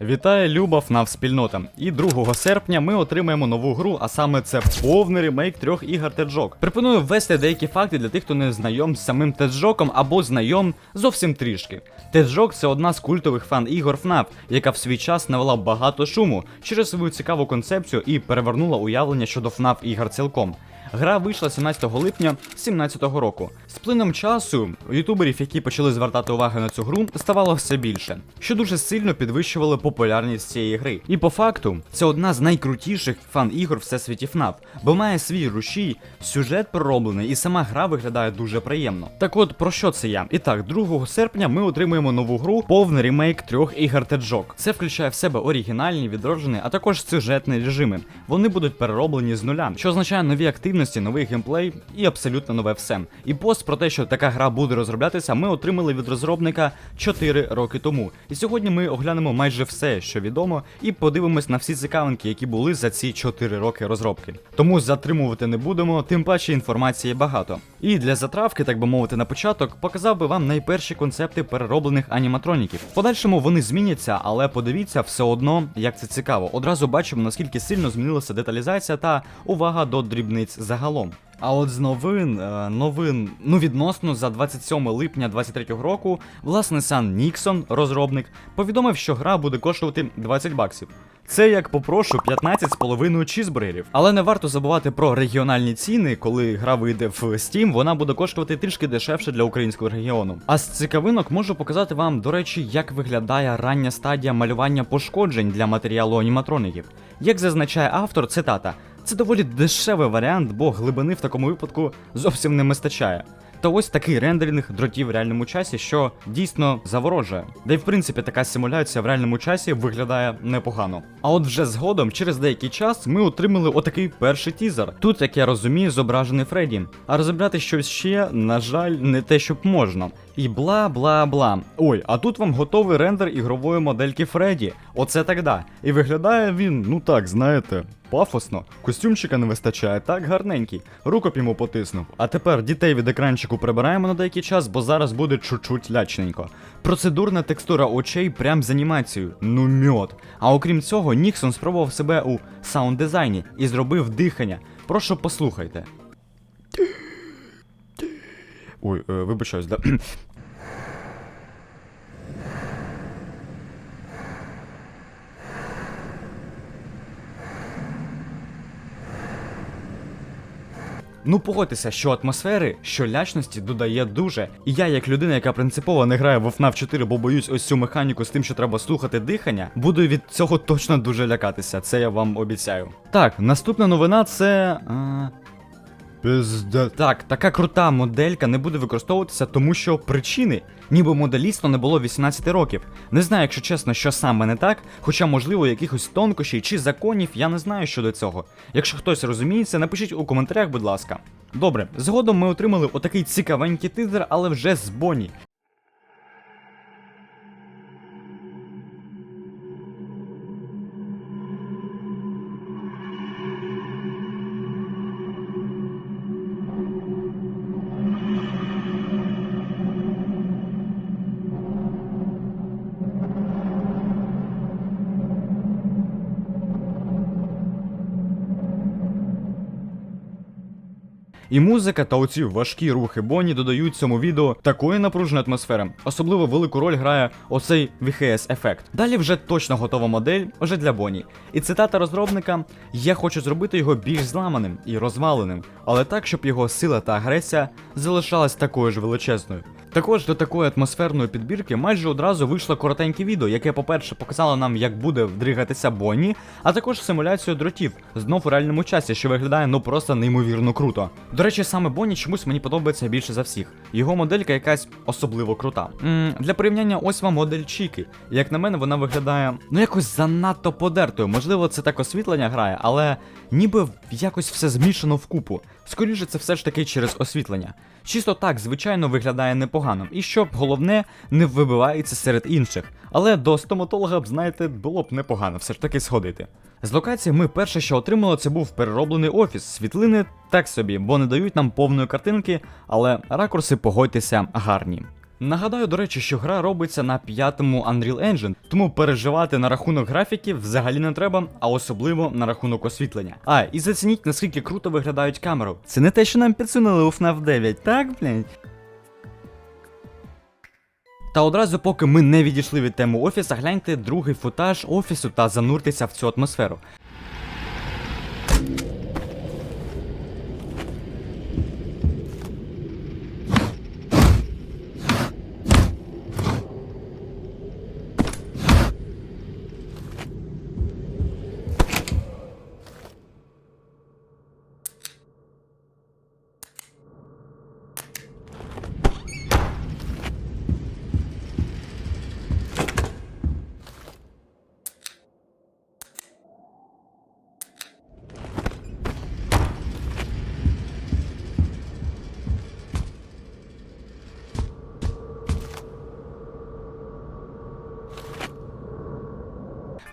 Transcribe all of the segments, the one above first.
Вітає Люба ФНАФ спільнота. І 2 серпня ми отримаємо нову гру, а саме це повний ремейк трьох ігор Теджок. Пропоную ввести деякі факти для тих, хто не знайом з самим Теджоком або знайом зовсім трішки. Теджок це одна з культових фан-ігор ФНАФ, яка в свій час навела багато шуму через свою цікаву концепцію і перевернула уявлення щодо ФНАФ ігор цілком. Гра вийшла 17 липня 2017 року. З плином часу ютуберів, які почали звертати увагу на цю гру, ставало все більше, що дуже сильно підвищували популярність цієї гри. І по факту, це одна з найкрутіших фан-ігор всесвіті FNAF, бо має свій рушій, сюжет пророблений, і сама гра виглядає дуже приємно. Так от про що це я? І так, 2 серпня ми отримуємо нову гру, повний ремейк трьох ігор Теджок. Це включає в себе оригінальні, відроджені, а також сюжетні режими. Вони будуть перероблені з нуля, що означає нові активності, новий геймплей і абсолютно нове все. І пост про те, що така гра буде розроблятися, ми отримали від розробника 4 роки тому. І сьогодні ми оглянемо майже все, що відомо, і подивимось на всі цікавинки, які були за ці 4 роки розробки. Тому затримувати не будемо, тим паче інформації багато. І для затравки, так би мовити, на початок, показав би вам найперші концепти перероблених аніматроніків. В подальшому вони зміняться, але подивіться все одно, як це цікаво. Одразу бачимо, наскільки сильно змінилася деталізація та увага до дрібниць загалом. А от з новин, е, новин, ну відносно за 27 липня 23 року, власне сам Ніксон, розробник, повідомив, що гра буде коштувати 20 баксів. Це як попрошу 15,5 чізбургерів. Але не варто забувати про регіональні ціни, коли гра вийде в Steam, вона буде коштувати трішки дешевше для українського регіону. А з цікавинок можу показати вам, до речі, як виглядає рання стадія малювання пошкоджень для матеріалу аніматроників. Як зазначає автор, цитата. Це доволі дешевий варіант, бо глибини в такому випадку зовсім не вистачає. Та ось такий рендеринг дротів в реальному часі, що дійсно заворожує. Да й в принципі така симуляція в реальному часі виглядає непогано. А от вже згодом, через деякий час, ми отримали отакий перший тізер. Тут, як я розумію, зображений Фредді. А розробляти щось ще, на жаль, не те, щоб можна. І бла бла бла. Ой, а тут вам готовий рендер ігрової модельки Фредді. Оце так да. І виглядає він, ну так, знаєте, пафосно. Костюмчика не вистачає, так гарненький. Рукоп йому потиснув. А тепер дітей від екранчику прибираємо на деякий час, бо зараз буде чуть-чуть лячненько. Процедурна текстура очей прям з анімацією. Ну мьот. А окрім цього, Ніксон спробував себе у саунд-дизайні і зробив дихання. Прошу послухайте. Ой, е, вибачаюсь, да. Ну погодьтеся, що атмосфери, що лячності додає дуже. І я, як людина, яка принципово не грає в FNAF 4, бо боюсь ось цю механіку з тим, що треба слухати дихання, буду від цього точно дуже лякатися. Це я вам обіцяю. Так, наступна новина це. А... Пізда. Так, така крута моделька не буде використовуватися, тому що причини, ніби моделісту не було 18 років. Не знаю, якщо чесно, що саме не так, хоча, можливо, якихось тонкощів чи законів я не знаю щодо цього. Якщо хтось розуміється, напишіть у коментарях, будь ласка. Добре, згодом ми отримали отакий цікавенький тизер, але вже з Бонні. І музика та оці важкі рухи Бонні додають цьому відео такої напруженої атмосфери. Особливо велику роль грає оцей VHS ефект. Далі вже точно готова модель вже для Бонні. І цитата розробника: Я хочу зробити його більш зламаним і розваленим, але так, щоб його сила та агресія залишалась такою ж величезною. Також до такої атмосферної підбірки майже одразу вийшло коротеньке відео, яке, по-перше, показало нам, як буде вдригатися Бонні, а також симуляцію дротів знов у реальному часі, що виглядає ну просто неймовірно круто. До речі, саме Бонні чомусь мені подобається більше за всіх. Його моделька якась особливо крута. м для порівняння, ось вам модель Чіки. Як на мене, вона виглядає ну якось занадто подертою. Можливо, це так освітлення грає, але ніби якось все змішано вкупу. Скоріше, це все ж таки через освітлення. Чисто так, звичайно, виглядає непогано, і щоб головне не вибивається серед інших. Але до стоматолога б, знаєте, було б непогано все ж таки сходити. З локації ми перше, що отримали, це був перероблений офіс. Світлини так собі, бо не дають нам повної картинки, але ракурси, погодьтеся, гарні. Нагадаю, до речі, що гра робиться на п'ятому Unreal Engine, тому переживати на рахунок графіки взагалі не треба, а особливо на рахунок освітлення. А, і зацініть, наскільки круто виглядають камеру. Це не те, що нам підсунули у FNAF 9, так, блядь? Та одразу, поки ми не відійшли від теми офіса, гляньте другий футаж офісу та зануртеся в цю атмосферу.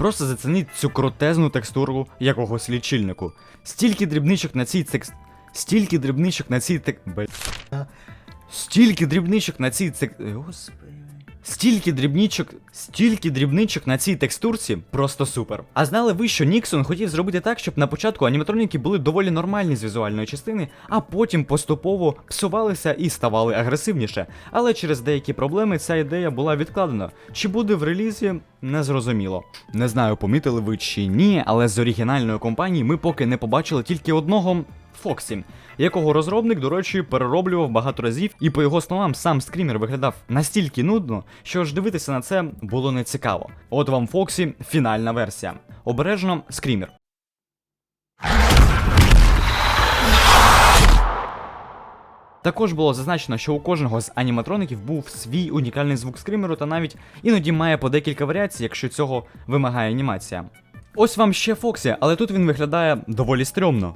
Просто зацініть цю крутезну текстуру якогось лічильнику. Стільки дрібничок на цій текст... Стільки дрібничок на цій тек... Стільки дрібничок на цій тек... Господи. Стільки дрібничок, стільки дрібничок на цій текстурці просто супер. А знали ви, що Ніксон хотів зробити так, щоб на початку аніматроніки були доволі нормальні з візуальної частини, а потім поступово псувалися і ставали агресивніше. Але через деякі проблеми ця ідея була відкладена. Чи буде в релізі, незрозуміло. Не знаю, помітили ви чи ні, але з оригінальної компанії ми поки не побачили тільки одного. Фоксі, якого розробник, до речі, перероблював багато разів, і по його словам, сам скрімер виглядав настільки нудно, що ж дивитися на це було нецікаво. От вам Фоксі, фінальна версія. Обережно скрімер. Також було зазначено, що у кожного з аніматроників був свій унікальний звук скримеру, та навіть іноді має по декілька варіацій, якщо цього вимагає анімація. Ось вам ще Фоксі, але тут він виглядає доволі стрьомно.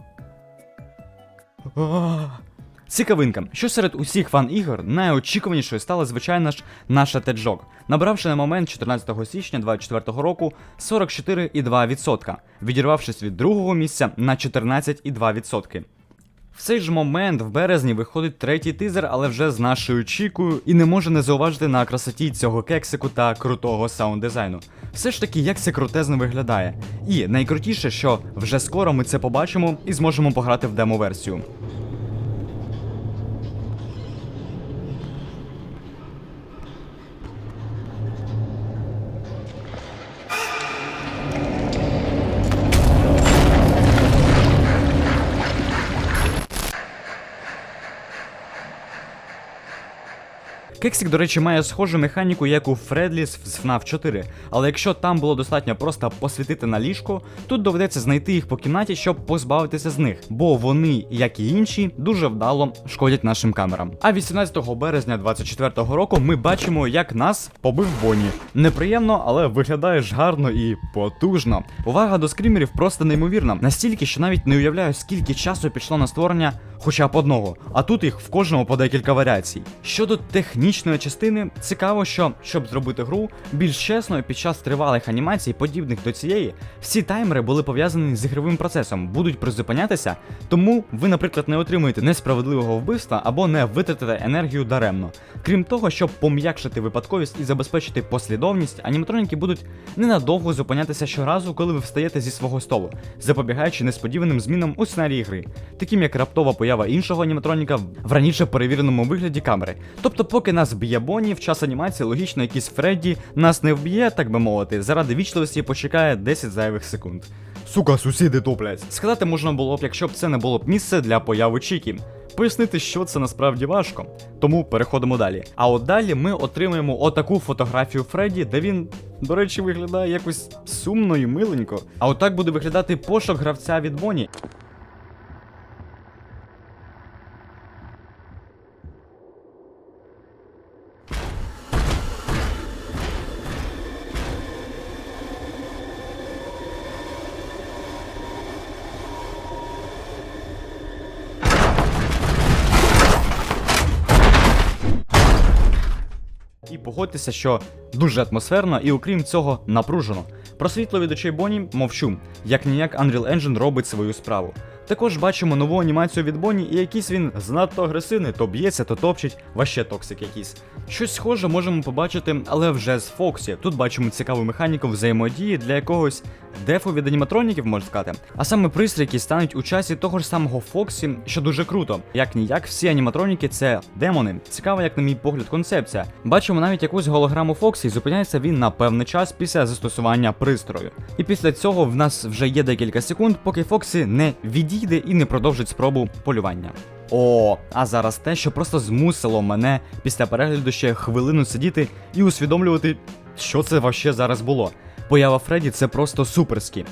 Цікавинка, що серед усіх фан ігор найочікуванішою стала, звичайно ж, наша Теджок, набравши на момент 14 січня 2024 року 44,2%, відірвавшись від другого місця на 14,2%. В цей ж момент в березні виходить третій тизер, але вже з нашою чікою, і не може не зауважити на красоті цього кексику та крутого саунд-дизайну. Все ж таки, як це крутезно виглядає. І найкрутіше, що вже скоро ми це побачимо і зможемо пограти в демо-версію. Кексик, до речі, має схожу механіку, як у Фредліс з FNAF 4, але якщо там було достатньо просто посвітити на ліжко, тут доведеться знайти їх по кімнаті, щоб позбавитися з них, бо вони, як і інші, дуже вдало шкодять нашим камерам. А 18 березня 24-го року ми бачимо, як нас побив Бонні. Неприємно, але виглядає ж гарно і потужно. Увага до скрімерів просто неймовірна, настільки, що навіть не уявляю, скільки часу пішло на створення хоча б одного, а тут їх в кожному по декілька варіацій. Щодо технічної частини, цікаво, що щоб зробити гру більш чесною під час тривалих анімацій, подібних до цієї, всі таймери були пов'язані з ігровим процесом, будуть призупинятися, тому ви, наприклад, не отримуєте несправедливого вбивства або не витратите енергію даремно. Крім того, щоб пом'якшити випадковість і забезпечити послідовність, аніматроніки будуть ненадовго зупинятися щоразу, коли ви встаєте зі свого столу, запобігаючи несподіваним змінам у сценарії гри, таким як раптова поява іншого аніматроніка в раніше перевіреному вигляді камери. Тобто, поки нас б'є Бонні, в час анімації логічно якийсь Фредді нас не вб'є, так би мовити, заради вічливості почекає 10 зайвих секунд. Сука, сусіди топлять. Сказати можна було б, якщо б це не було б місце для появи Чікі. Пояснити, що це насправді важко. Тому переходимо далі. А от далі ми отримаємо отаку фотографію Фредді, де він, до речі, виглядає якось сумно і миленько. А отак буде виглядати пошук гравця від Бонні. І погодьтеся, що дуже атмосферно і окрім цього напружено. Про світло від очей Боні мовчу, як ніяк Unreal Engine робить свою справу. Також бачимо нову анімацію від Боні, і якийсь він занадто агресивний, то б'ється, то топчить, ваще токсик якийсь. Щось схоже можемо побачити, але вже з Фоксі. Тут бачимо цікаву механіку взаємодії для якогось дефу від аніматроніків, можна сказати. А саме пристрій, які стануть у часі того ж самого Фоксі, що дуже круто. Як ніяк, всі аніматроніки це демони. Цікава, як на мій погляд, концепція. Бачимо навіть якусь голограму Фоксі, і зупиняється він на певний час після застосування пристрою. І після цього в нас вже є декілька секунд, поки Фоксі не відійде і не продовжить спробу полювання. О, а зараз те, що просто змусило мене після перегляду ще хвилину сидіти і усвідомлювати, що це вообще зараз було. Поява Фредді це просто суперські.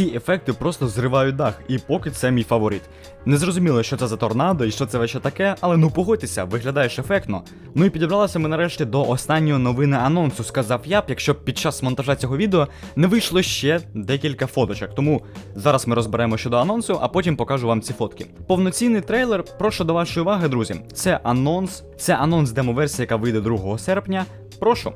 Ці ефекти просто зривають дах, і поки це мій фаворит. Не зрозуміло, що це за торнадо і що це ще таке, але ну погодьтеся, виглядаєш ефектно. Ну і підібралися ми нарешті до останньої новини анонсу, сказав я б, якщо б під час монтажа цього відео не вийшло ще декілька фоточок. Тому зараз ми розберемо щодо анонсу, а потім покажу вам ці фотки. Повноцінний трейлер, прошу до вашої уваги, друзі. Це анонс, це анонс демо-версії, яка вийде 2 серпня. Прошу.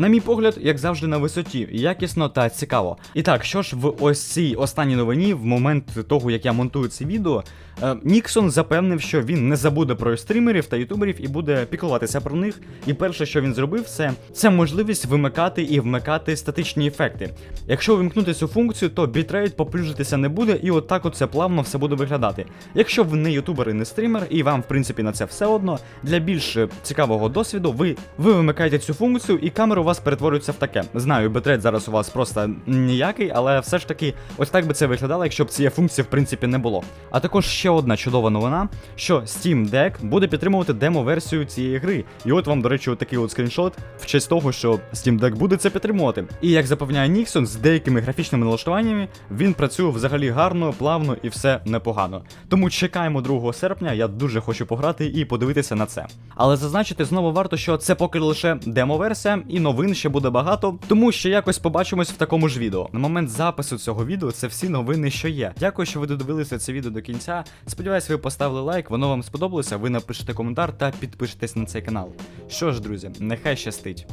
На мій погляд, як завжди, на висоті, якісно та цікаво. І так, що ж в ось цій останній новині, в момент того, як я монтую це відео, е, Ніксон запевнив, що він не забуде про стрімерів та ютуберів і буде піклуватися про них. І перше, що він зробив, це, це можливість вимикати і вмикати статичні ефекти. Якщо вимкнути цю функцію, то бітрейт поплюжитися не буде, і отак от це плавно все буде виглядати. Якщо ви не ютубер і не стрімер, і вам, в принципі, на це все одно, для більш цікавого досвіду, ви, ви вимикаєте цю функцію, і камера у вас перетворюється в таке. Знаю, битрейт зараз у вас просто ніякий, але все ж таки, ось так би це виглядало, якщо б цієї функції в принципі не було. А також ще одна чудова новина, що Steam Deck буде підтримувати демо-версію цієї гри. І от вам, до речі, такий от скріншот в честь того, що Steam Deck буде це підтримувати. І як запевняє Ніксон, з деякими графічними налаштуваннями він працює взагалі гарно, плавно і все непогано. Тому чекаємо 2 серпня. Я дуже хочу пограти і подивитися на це. Але зазначити знову варто, що це поки лише демо-версія, і новин ще буде багато, тому ще якось побачимось в такому ж відео. На момент запису цього відео це всі новини, що є. Дякую, що ви додивилися це відео до кінця. Сподіваюсь, ви поставили лайк, воно вам сподобалося. Ви напишете коментар та підпишетесь на цей канал. Що ж, друзі, нехай щастить.